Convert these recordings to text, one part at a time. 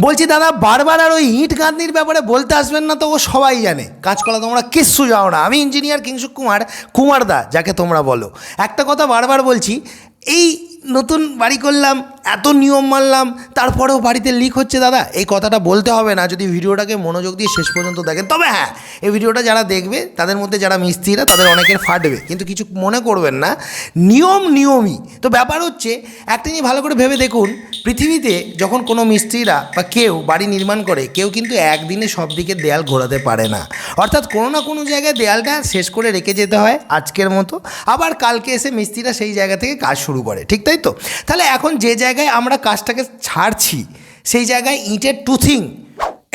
বলছি, দাদা, বারবার আর ওই ইট গাঁথনির ব্যাপারে বলতে আসবেন না তো, ও সবাই জানে। কাজকলা তোমরা কিচ্ছু যাও না। আমি ইঞ্জিনিয়ার কিংসুক কুমার কুমার দা যাকে তোমরা বলো। একটা কথা বারবার বলছি, এই নতুন বাড়ি করলাম, এত নিয়ম মানলাম, তারপরেও বাড়িতে লিক হচ্ছে দাদা। এই কথাটা বলতে হবে না, যদি ভিডিওটাকে মনোযোগ দিয়ে শেষ পর্যন্ত দেখেন। তবে হ্যাঁ এই ভিডিওটা যারা দেখবে, তাদের মধ্যে যারা মিস্ত্রিরা, তাদের অনেকের ফাটবে। কিন্তু কিছু মনে করবেন না, নিয়ম নিয়মই। তো ব্যাপার হচ্ছে, একটা জিনিস ভালো করে ভেবে দেখুন, পৃথিবীতে যখন কোনো মিস্ত্রিরা বা কেউ বাড়ি নির্মাণ করে, কেউ কিন্তু একদিনে সব দিকে দেয়াল ঘোরাতে পারে না। অর্থাৎ কোনো না কোনো জায়গায় দেয়ালটা শেষ করে রেখে যেতে হয় আজকের মতো। আবার কালকে এসে মিস্ত্রিরা সেই জায়গা থেকে কাজ শুরু করে, ঠিক তাই? তো? তাহলে এখন যে জায়গায় আমরা কাজটাকে ছাড়ছি সেই জায়গায় ইঁটের টুথিং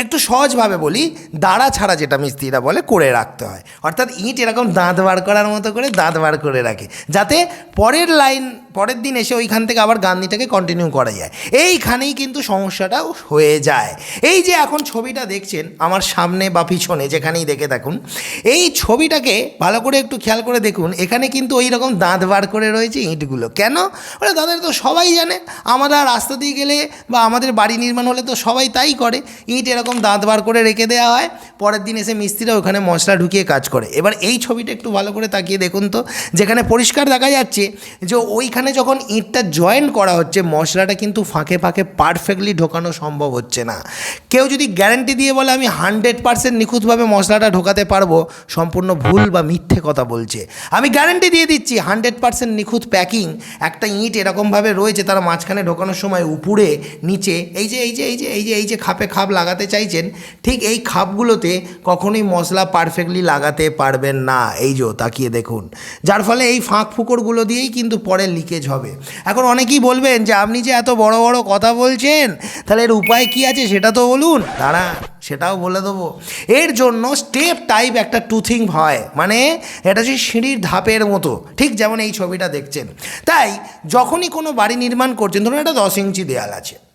একটু সহজভাবে বলি, দাঁড়া ছাড়া যেটা মিস্ত্রিরা বলে করে রাখতে হয়। অর্থাৎ ইট এরকম দাঁত বার করার মতো করে দাঁত বার করে রাখে, যাতে পরের লাইন, পরের দিন এসে ওইখান থেকে আবার গান্ধীটাকে কন্টিনিউ করা যায়। এইখানেই কিন্তু সমস্যাটাও হয়ে যায়। এই যে এখন ছবিটা দেখছেন, আমার সামনে বা পিছনে যেখানেই দেখে দেখুন এই ছবিটাকে ভালো করে একটু খেয়াল করে দেখুন, এখানে কিন্তু ওই রকম দাঁত বার করে রয়েছে ইঁটগুলো। কেন? ওরা তাদের তো সবাই জানে আমরা রাস্তা দিয়ে গেলে বা আমাদের বাড়ি নির্মাণ হলে তো সবাই তাই করে, ইঁট এরকম দাঁত বার করে রেখে দেওয়া হয়, পরের দিন এসে মিস্ত্রিরা ওখানে মশলা ঢুকিয়ে কাজ করে। এবার এই ছবিটা একটু ভালো করে তাকিয়ে দেখুন তো, যেখানে পরিষ্কার দেখা যাচ্ছে যে ওইখানে যখন ইঁটটা জয়েন করা হচ্ছে, মশলাটা কিন্তু ফাঁকে ফাঁকে পারফেক্টলি ঢোকানো সম্ভব হচ্ছে না। কেউ যদি গ্যারেন্টি দিয়ে বলে, আমি হান্ড্রেড পার্সেন্ট নিখুঁতভাবে মশলাটা ঢোকাতে পারব সম্পূর্ণ ভুল বা মিথ্যে কথা বলছে। আমি গ্যারেন্টি দিয়ে দিচ্ছি হান্ড্রেড পার্সেন্ট নিখুঁত প্যাকিং একটা ইঁট এরকমভাবে রয়েছে, তারা মাঝখানে ঢোকানোর সময় উপরে, নিচে, এই যে এই যে এই যে এই যে এই যে খাপে খাপ লাগাতে চাইছেন, ঠিক এই খাপগুলোতে কখনোই মশলা পারফেক্টলি লাগাতে পারবেন না। এই যে, তাকিয়ে দেখুন। যার ফলে এই ফাঁক ফুকরগুলো দিয়েই কিন্তু পরে লিকেজ হবে। এখন অনেকেই বলবেন যে, আপনি যে এত বড় বড় কথা বলছেন, তাহলে এর উপায় কি আছে সেটা তো বলুন? দাঁড়া, সেটাও বলে দেবো। এর জন্য স্টেপ টাইপ একটা টুথিং হয়। মানে এটা হচ্ছে সিঁড়ির ধাপের মতো। ঠিক যেমন এই ছবিটা দেখছেন। তাই যখনই কোনো বাড়ি নির্মাণ করছেন, ধরুন একটা দশ ইঞ্চি দেয়াল আছে।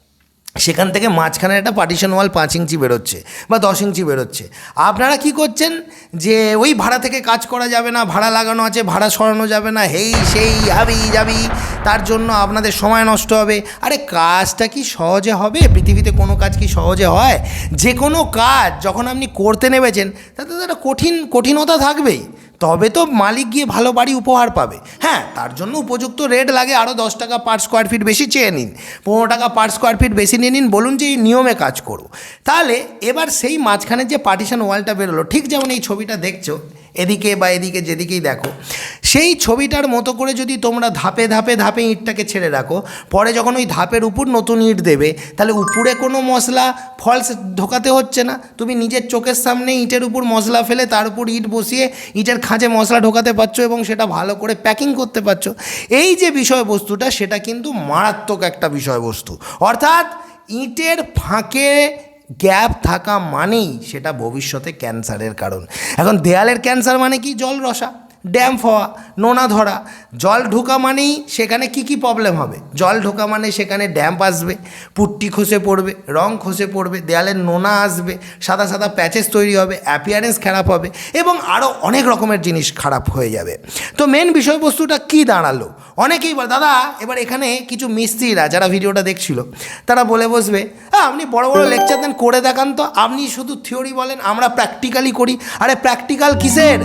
সেখান থেকে মাঝখানে একটা পার্টিশন ওয়াল পাঁচ ইঞ্চি বেরোচ্ছে বা দশ ইঞ্চি বেরোচ্ছে। আপনারা কি করছেন? যে ওই ভাড়া থেকে কাজ করা যাবে না, ভাড়া লাগানো আছে, ভাড়া সরানো যাবে না, হেই, সেই, হাবি যাবি তার জন্য আপনাদের সময় নষ্ট হবে। আরে কাজটা কি সহজে হবে? পৃথিবীতে কোনো কাজ কি সহজে হয়? যে কোনো কাজ যখন আপনি করতে নেমেছেন, তাতে তো একটা কঠিন, কঠিনতা থাকবেই। তবে তো মালিক গিয়ে ভালো বাড়ি উপহার পাবে। হ্যাঁ তার জন্য উপযুক্ত রেট লাগে আরও দশ টাকা পার স্কোয়ার ফিট বেশি চেয়ে নিন। পনেরো টাকা পার স্কোয়ার ফিট বেশি নিয়ে নিন, বলুন যে এই নিয়মে কাজ করো। তাহলে এবার সেই মাঝখানে যে পার্টিশন ওয়ালটা বেরোলো, ঠিক যেমন এই ছবিটা দেখছ এদিকে বা এদিকে যেদিকেই দেখো। সেই ছবিটার মতো করে যদি তোমরা ধাপে ধাপে ধাপে ইঁটটাকে ছেড়ে রাখো, পরে যখন ওই ধাপের উপর নতুন ইঁট দেবে, তাহলে উপরে কোনো মশলা ফলস ঢোকাতে হচ্ছে না। তুমি নিজের চোখের সামনে ইঁটের উপর মশলা ফেলে তার উপর ইঁট বসিয়ে ইঁটের খাঁচে মশলা ঢোকাতে পারছ এবং সেটা ভালো করে প্যাকিং করতে পারছ। এই যে বিষয়বস্তুটা, সেটা কিন্তু মারাত্মক একটা বিষয়বস্তু। অর্থাৎ ইঁটের ফাঁকে গ্যাপ থাকা মানেই সেটা ভবিষ্যতে ক্যান্সারের কারণ। এখন দেয়ালের ক্যান্সার মানে কি? জল রসা ড্যাম্প হওয়া নোনা ধরা। জল ঢোকা মানেই সেখানে কি কি প্রবলেম হবে? জল ঢোকা মানে সেখানে ড্যাম্প আসবে, পুট্টি খসে পড়বে, রং খসে পড়বে দেয়ালের নোনা আসবে, সাদা সাদা প্যাচেস তৈরি হবে অ্যাপিয়ারেন্স খারাপ হবে এবং আরও অনেক রকমের জিনিস খারাপ হয়ে যাবে। তো মেন বিষয়বস্তুটা কি দাঁড়াল? অনেকেই বলে, দাদা, এবার এখানে কিছু মিস্ত্রিরা যারা ভিডিওটা দেখছিল, তারা বলে বসবে হ্যাঁ আপনি বড় বড় লেকচার দেন, করে দেখান তো। আপনি শুধু থিওরি বলেন, আমরা প্র্যাকটিক্যালি করি। আরে প্র্যাকটিক্যাল কিসের?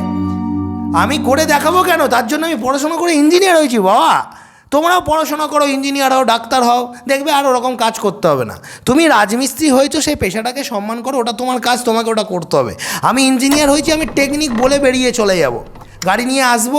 আমি করে দেখাবো কেন? তার জন্য আমি পড়াশোনা করে ইঞ্জিনিয়ার হয়েছি বাবা। তোমরাও পড়াশোনা করো ইঞ্জিনিয়ার হও ডাক্তার হও দেখবে আর ওরকম কাজ করতে হবে না। তুমি রাজমিস্ত্রি হয়েছো সেই পেশাটাকে সম্মান করো ওটা তোমার কাজ তোমাকে ওটা করতে হবে। আমি ইঞ্জিনিয়ার হয়েছি আমি টেকনিক বলে বেরিয়ে চলে যাব। গাড়ি নিয়ে আসব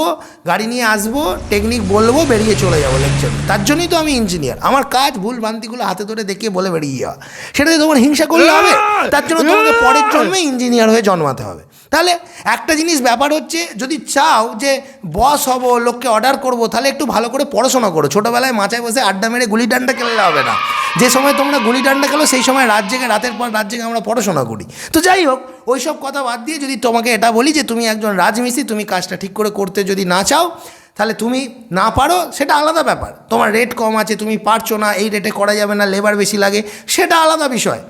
গাড়ি নিয়ে আসব টেকনিক বলব বেরিয়ে চলে যাব লেকচার তার জন্যই তো আমি ইঞ্জিনিয়ার আমার কাজ ভুল ভ্রান্তিগুলো হাতে ধরে দেখিয়ে বলে বেরিয়ে যাওয়া। সেটাতে তোমার হিংসা করলে হবে? তার জন্য তোমাকে পরের জন্মে ইঞ্জিনিয়ার হয়ে জন্মাতে হবে। তাহলে একটা জিনিস ব্যাপার হচ্ছে, যদি চাও যে বস হব, লোককে অর্ডার করব, তাহলে একটু ভালো করে পড়াশোনা করো। ছোটোবেলায় মাচায় বসে আড্ডা মেরে গুলি ডান্ডা খেলে হবে না। যে সময় তোমরা গুলি ডান্ডা খেলো, সেই সময় রাত জেগে, রাতের পর রাত জেগে আমরা পড়াশোনা করি। তো যাই হোক ওই সব কথা বাদ দিয়ে যদি তোমাকে এটা বলি যে, তুমি একজন রাজমিস্ত্রি, তুমি কাজটা ঠিক করে করতে যদি না চাও তাহলে তুমি না পারো, সেটা আলাদা ব্যাপার। তোমার রেট কম আছে, তুমি পারছ না, এই রেটে করা যাবে না লেবার বেশি লাগে, সেটা আলাদা বিষয়।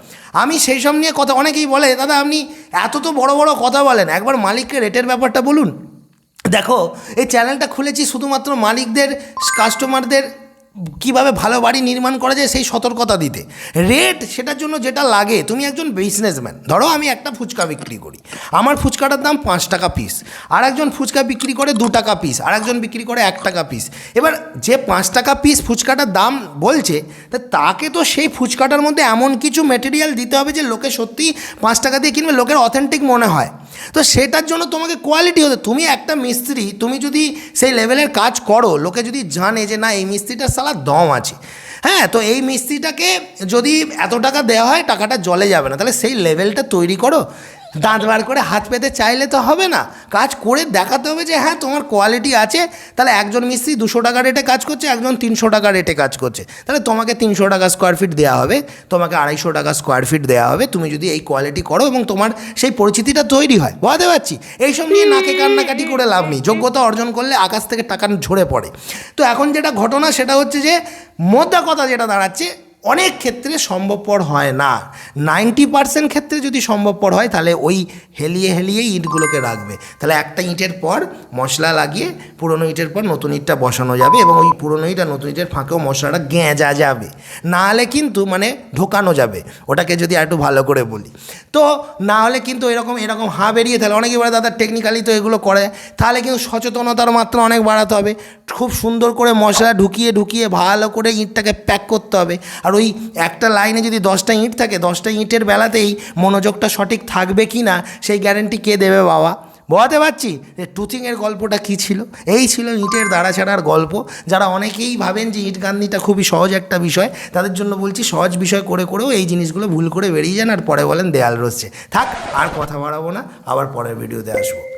আমি সেই সব নিয়ে কথা, অনেকেই বলে, দাদা, আপনি এত তো বড় বড় কথা বলেন, একবার মালিককে রেটের ব্যাপারটা বলুন। দেখো, এই চ্যানেলটা খুলেছি শুধুমাত্র মালিকদের কাস্টমারদের কীভাবে ভালো বাড়ি নির্মাণ করা যায় সেই সতর্কতা দিতে। রেট সেটার জন্য যেটা লাগে, তুমি একজন বিজনেসম্যান ধরো আমি একটা ফুচকা বিক্রি করি, আমার ফুচকাটার দাম পাঁচ টাকা পিস আর একজন ফুচকা বিক্রি করে দু টাকা পিস আর একজন বিক্রি করে এক টাকা পিস এবার যে পাঁচ টাকা পিস ফুচকাটার দাম বলছে, তা তাকে তো সেই ফুচকাটার মধ্যে এমন কিছু মেটেরিয়াল দিতে হবে যে লোকে সত্যি পাঁচ টাকা দিয়ে কিনবে, লোকের অথেন্টিক মনে হয়। তো সেটার জন্য তোমাকে কোয়ালিটি হতে তুমি একটা মিস্ত্রি, তুমি যদি সেই লেভেলের কাজ করো, লোকে যদি জানে যে না, এই মিস্ত্রিটার সালা দম আছে। হ্যাঁ তো এই মিস্ত্রিটাকে যদি এত টাকা দেওয়া হয়, টাকাটা জলে যাবে না। তাহলে সেই লেভেলটা তৈরি করো। দাঁত বার করে হাত পেতে চাইলে তো হবে না। কাজ করে দেখাতে হবে যে হ্যাঁ তোমার কোয়ালিটি আছে। তাহলে একজন মিস্ত্রি দুশো টাকা রেটে কাজ করছে, একজন তিনশো টাকা রেটে কাজ করছে। তাহলে তোমাকে তিনশো টাকা স্কোয়ার ফিট দেওয়া হবে, তোমাকে আড়াইশো টাকা স্কোয়ার ফিট দেওয়া হবে। তুমি যদি এই কোয়ালিটি করো এবং তোমার সেই পরিচিতিটা তৈরি হয়, বুঝতে পারছি? এইসব নিয়ে নাকে কান্নাকাটি করে লাভ নেই। যোগ্যতা অর্জন করলে আকাশ থেকে টাকা ঝরে পড়ে। তো এখন যেটা ঘটনা, সেটা হচ্ছে যে, মোদ্দা কথা যেটা দাঁড়াচ্ছে অনেক ক্ষেত্রে সম্ভবপর হয় না। নাইনটি পার্সেন্ট ক্ষেত্রে যদি সম্ভবপর হয়, তাহলে ওই হেলিয়ে হেলিয়ে ইটগুলোকে রাখবে। তাহলে একটা ইটের পর মশলা লাগিয়ে পুরনো ইটের পর নতুন ইটটা বসানো যাবে এবং ওই পুরনো ইট আর নতুন ইটের ফাঁকেও মশলাটা গেঁজা যাবে। না হলে কিন্তু মানে ঢোকানো যাবে। ওটাকে যদি একটু ভালো করে বলি। তো না হলে কিন্তু এরকম এরকম হাঁ বেরিয়ে, তাহলে অনেকে বলে, দাদা টেকনিক্যালি তো এগুলো করে। তাহলে কিন্তু সচেতনতার মাত্রা অনেক বাড়াতে হবে। খুব সুন্দর করে মশলা ঢুকিয়ে ঢুকিয়ে ভালো করে ইঁটটাকে প্যাক করতে হবে। আর ওই একটা লাইনে যদি দশটা ইঁট থাকে, দশটা ইঁটের বেলাতেই মনোযোগটা সঠিক থাকবে কি না, সেই গ্যারেন্টি কে দেবে বাবা? বোঝাতে পারছি যে টুথিংয়ের গল্পটা কী ছিল? এই ছিল ইঁটের দাঁড়া ছাড়ার গল্প। যারা অনেকেই ভাবেন যে ইট গান্ধিটা খুবই সহজ একটা বিষয়, তাদের জন্য বলছি সহজ বিষয় করে করেও এই জিনিসগুলো ভুল করে বেরিয়ে যান আর পরে বলেন দেয়াল রসছে থাক, আর কথা বাড়াবো না, আবার পরের ভিডিওতে আসব।